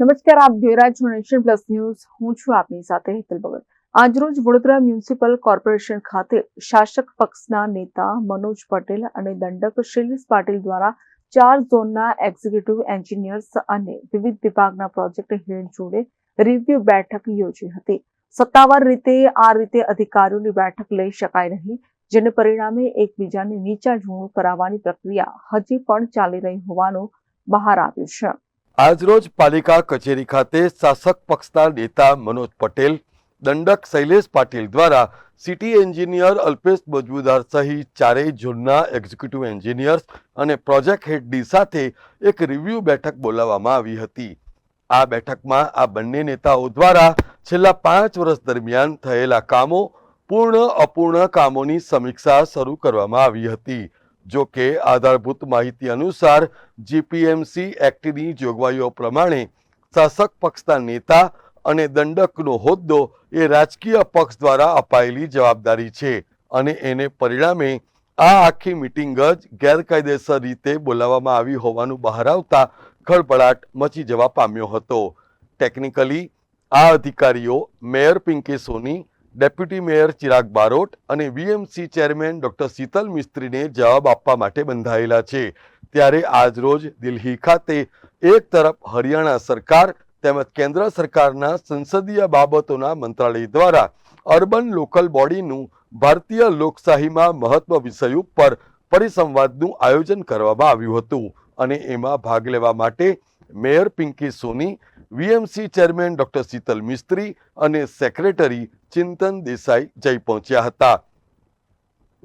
નમસ્કાર, આપ જોઈ રહ્યા પ્લસ ન્યૂઝ. હું છું આપની સાથે હેતલ ભગત. આજરોજ વડોદરા મ્યુનિસિપલ કોર્પોરેશન ખાતે શાસક પક્ષના નેતા મનોજ પટેલ અને દંડક શૈલેષ પાટીલ દ્વારા ચાર ઝોનના એક્ઝિક્યુટિવ એન્જિનિયર્સ અને વિવિધ વિભાગના પ્રોજેક્ટ હેડ જોડે રિવ્યુ બેઠક યોજી હતી. સત્તાવાર રીતે આ રીતે અધિકારીઓની બેઠક લઈ શકાય નહીં, જેને પરિણામે એકબીજાને નીચા જૂનું કરાવવાની પ્રક્રિયા હજી પણ ચાલી રહી હોવાનું બહાર આવ્યું છે. આજરોજ પાલિકા કચેરી ખાતે શાસક પક્ષના નેતા મનોજ પટેલ, દંડક શૈલેષ પાટીલ દ્વારા સિટી એન્જિનિયર અલ્પેશ મજમુદાર સહિત ચારેય ઝોનના એક્ઝિક્યુટિવ એન્જિનિયર્સ અને પ્રોજેક્ટ હેડની સાથે એક રિવ્યૂ બેઠક બોલાવવામાં આવી હતી. આ બેઠકમાં આ બંને નેતાઓ દ્વારા છેલ્લા પાંચ વર્ષ દરમિયાન થયેલા કામો પૂર્ણ અપૂર્ણ કામોની સમીક્ષા શરૂ કરવામાં આવી હતી. જો કે આધારભૂત માહિતી અનુસાર જીપીએમસી એક્ટની જોગવાઈઓ પ્રમાણે શાસક પક્ષના નેતા અને દંડકનો હોદ્દો એ રાજકીય પક્ષ દ્વારા અપાયેલી જવાબદારી છે અને એને પરિણામે આ આખી મિટિંગ જ ગેરકાયદેસર રીતે બોલાવવામાં આવી હોવાનું બહાર આવતા ખળભળાટ મચી જવા પામ્યો હતો. ટેકનિકલી આ અધિકારીઓ mayor Pinky Soni deputy mayor Chirag Barot અને વીએમસી ચેરમેન ડોક્ટર શીતલ મિસ્ત્રીને જવાબ આપવા માટે બંધાયેલા છે. ત્યારે આજરોજ દિલ્હી ખાતે એક તરફ હરિયાણા સરકાર તેમજ કેન્દ્ર સરકારના સંસદીય બાબતોના મંત્રાલય દ્વારા અર્બન લોકલ બોડીનું ભારતીય લોકશાહીમાં મહત્વ વિષય ઉપર પરિસંવાદનું આયોજન કરવામાં આવ્યું હતું અને એમાં ભાગ લેવા માટે mayor Pinky Soni VMC chairman doctor Shital Mistry અને સેક્રેટરી ચિંતન દેસાઈ જઈ પહોંચ્યા હતા.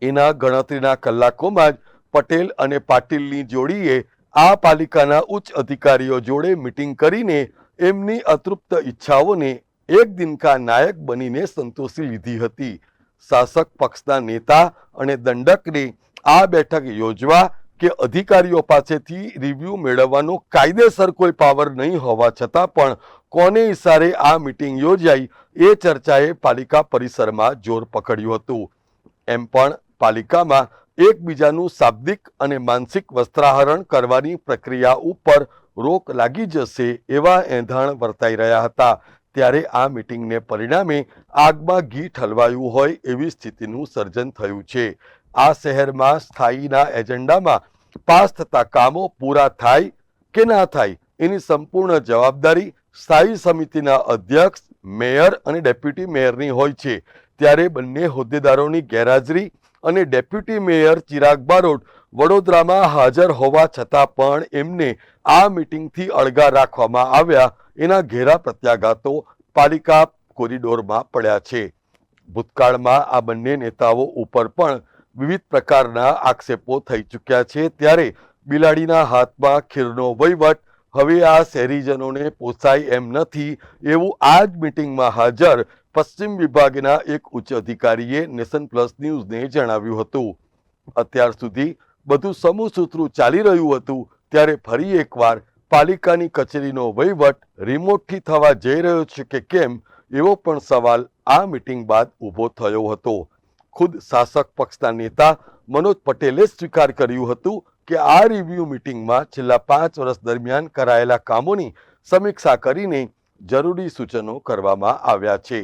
એના ગણતરીના કલાકોમાં જ પટેલ અને પાટીલની જોડીએ આ પાલિકાના ઉચ્ચ અધિકારીઓ જોડે મિટિંગ કરીને એમની અતૃપ્ત ઈચ્છાઓને એક દિનકા નાયક બનીને સંતોષી લીધી હતી. શાસક પક્ષના નેતા અને દંડકને આ બેઠક યોજવા કે અધિકારીઓ પાસેથી રિવ્યૂ મેળવવાનો કાયદેસર કોઈ પાવર નહીં હોવા છતાં પણ કોને ઇશારે આ મિટિંગ યોજાઈ એ ચર્ચાએ પાલિકા પરિસરમાં જોર પકડ્યું હતું. એમ પણ પાલિકામાં એકબીજાનું શાબ્દિક અને માનસિક વસ્ત્રાહરણ કરવાની પ્રક્રિયા ઉપર રોક લાગી જશે એવા એંધાણ વર્તાઈ રહ્યા હતા. ત્યારે આ મિટિંગને પરિણામે આગમાં ઘી ઠલવાયું હોય એવી સ્થિતિનું સર્જન થયું છે. આ શહેરમાં સ્થાયીના એજન્ડામાં પાસ થતા કામો પૂરા થાય કે ના થાય એની સંપૂર્ણ જવાબદારી સ્થાયી સમિતિના અધ્યક્ષ, મેયર અને ડેપ્યુટી મેયરની હોય છે. ત્યારે બંને હોદ્દેદારોની ગેરહાજરી અને ડેપ્યુટી મેયર ચિરાગ બારોટ વડોદરામાં હાજર હોવા છતાં પણ એમને આ મિટિંગથી અળગા રાખવામાં આવ્યા એના ઘેરા પ્રત્યાઘાતો પાલિકા કોરિડોરમાં પડ્યા છે. ભૂતકાળમાં આ બંને નેતાઓ ઉપર પણ વિવિધ પ્રકારના આક્ષેપો થઈ ચૂક્યા છે. ત્યારે બિલાડીના હાથમાં ખીરનો વહીવટ, હવે આ શહેરીજનોને પોસાય એમ નથી. એવું આ જ મિટિંગમાં હાજર પશ્ચિમ વિભાગના એક ઉચ્ચ અધિકારીએ નેશન પ્લસ ન્યૂઝને જણાવ્યું હતું. અત્યાર સુધી બધું સમૂહ સૂત્રું ચાલી રહ્યું હતું, ત્યારે ફરી એકવાર પાલિકાની કચેરીનો વહીવટ રિમોટથી થવા જઈ રહ્યો છે કે કેમ, એવો પણ સવાલ આ મિટિંગ બાદ ઊભો થયો હતો. ખુદ શાસક પક્ષના નેતા મનોજ પટેલે સ્વીકાર કર્યું હતું કે આ રિવ્યુ મિટિંગમાં છેલ્લા પાંચ વર્ષ દરમિયાન કરાયેલા કામોની સમીક્ષા કરીને જરૂરી સૂચનો કરવામાં આવ્યા છે.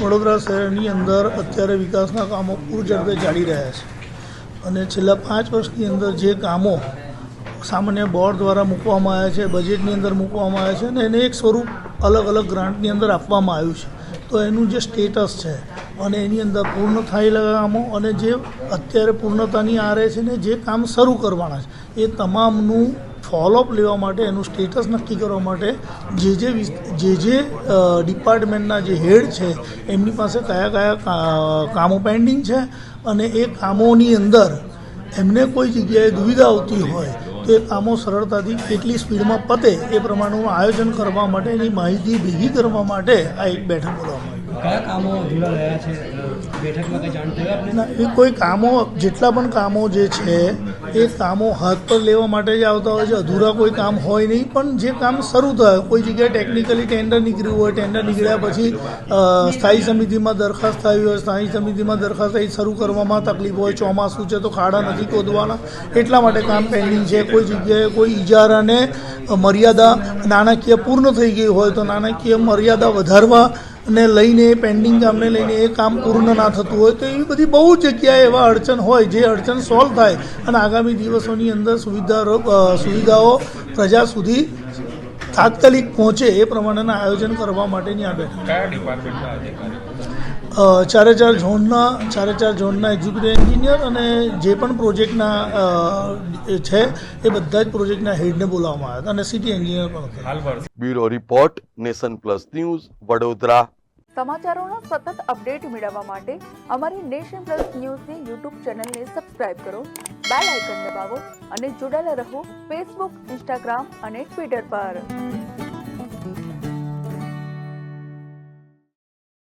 વડોદરા શહેરની અંદર અત્યારે વિકાસના કામો પૂરઝડપે ચાલી રહ્યા છે. અને છેલ્લા પાંચ વર્ષની અંદર જે કામો સામાન્ય બોર્ડ દ્વારા મૂકવામાં આવ્યા છે બજેટની અંદર મૂકવામાં આવ્યા છે અને એને એક સ્વરૂપ અલગ અલગ ગ્રાન્ટની અંદર આપવામાં આવ્યું છે. તો એનું જે સ્ટેટસ છે અને એની અંદર પૂર્ણ થયેલા કામો અને જે અત્યારે પૂર્ણતાની આરે છે ને જે કામ શરૂ કરવાના છે, એ તમામનું ફોલોઅપ લેવા માટે, એનું સ્ટેટસ નક્કી કરવા માટે જે જે જે જે ડિપાર્ટમેન્ટના જે હેડ છે, એમની પાસે કયા કયા કામો પેન્ડિંગ છે અને એ કામોની અંદર એમને કોઈ જગ્યાએ દુવિધા આવતી હોય તો એ કામો સરળતાથી કેટલી સ્પીડમાં પતે એ પ્રમાણેનું આયોજન કરવા માટેની માહિતી ભેગી કરવા માટે આ એક બેઠક બોલાવવામાં કયા એ કોઈ કામો, જેટલા પણ કામો જે છે, એ કામો હાથ પર લેવા માટે જ આવતા હોય છે. અધૂરા કોઈ કામ હોય નહીં, પણ જે કામ શરૂ થાય, કોઈ જગ્યાએ ટેકનિકલી ટેન્ડર નીકળ્યું હોય ટેન્ડર નીકળ્યા પછી સ્થાયી સમિતિમાં દરખાસ્ત થઈ હોય, સ્થાયી સમિતિમાં દરખાસ્ત થઈ શરૂ કરવામાં તકલીફ હોય, ચોમાસું છે તો ખાડા નથી ખોદવાના. એટલા માટે કામ પેન્ડિંગ છે. કોઈ જગ્યાએ કોઈ ઇજારાને મર્યાદા નાણાકીય પૂર્ણ થઈ ગઈ હોય તો નાણાકીય મર્યાદા વધારવા ને લઈને પેન્ડિંગ કામને લઈને એ કામ પૂર્ણ ના થતું હોય તો એવી બધી બહુ જગ્યાએ એવા અડચણ હોય જે અડચણ સોલ્વ થાય. અને આગામી દિવસોની અંદર સુવિધા સુવિધાઓ પ્રજા સુધી તાત્કાલિક પહોંચે એ પ્રમાણેના આયોજન કરવા માટેની આ બેઠક. ચારે ચાર ઝોનના ચારે ચાર ઝોનના એક્ઝિક્યુટિવ એન્જિનિયર અને જે પણ પ્રોજેક્ટના છે એ બધા જ પ્રોજેક્ટના હેડને બોલાવવામાં આવ્યા હતા અને સિટી એન્જિનિયર પણ હતા. Bureau report nation plus news Vadodara. સમાચારોનો સતત અપડેટ મેળવવા માટે અમારી નેશન પ્લસ ન્યૂઝની યુટ્યુબ ચેનલને સબસ્ક્રાઇબ કરો બેલ આઇકન દબાવો અને જોડાયેલા રહો ફેસબુક ઇન્સ્ટાગ્રામ અને ટ્વિટર પર.